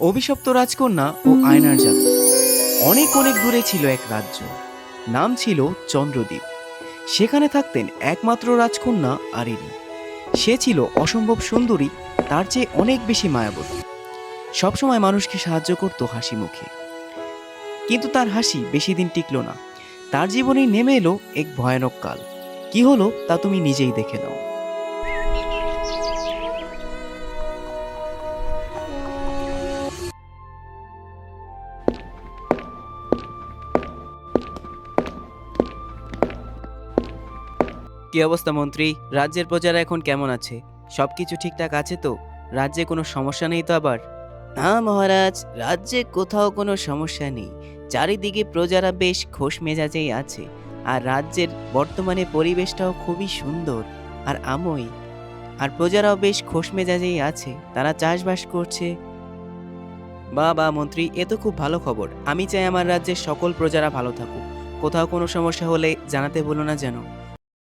অভিশপ্ত রাজকন্যা ও আয়নার জাদু। অনেক অনেক দূরে ছিল এক রাজ্য। নাম ছিল চন্দ্রদ্বীপ। সেখানে থাকতেন একমাত্র রাজকন্যা আরিনী সে ছিল অসম্ভব সুন্দরী, তার চেয়ে অনেক বেশি মায়াবতী। সবসময় মানুষকে সাহায্য করত হাসি মুখে। কিন্তু তার হাসি বেশি দিন টিকল না। তার জীবনে নেমে এলো এক ভয়ানক কাল। কি হলো তা তুমি নিজেই দেখে নাও। কি অবস্থা মন্ত্রী? রাজ্যের প্রজারা এখন কেমন আছে? সব কিছু ঠিকঠাক আছে তো? রাজ্যে কোনো সমস্যা নেই তো আবার? না মহারাজ রাজ্যে কোথাও কোনো সমস্যা নেই। চারিদিকে প্রজারা বেশ খোশ মেজাজেই আছে। আর রাজ্যের বর্তমানে পরিবেশটাও খুবই সুন্দর আর আমই। আর প্রজারাও বেশ খোশ মেজাজেই আছে। তারা চাষবাস করছে। বা বা মন্ত্রী এ তো খুব ভালো খবর। আমি চাই আমার রাজ্যের সকল প্রজারা ভালো থাকুক। কোথাও কোনো সমস্যা হলে জানাতে বলো না যেন।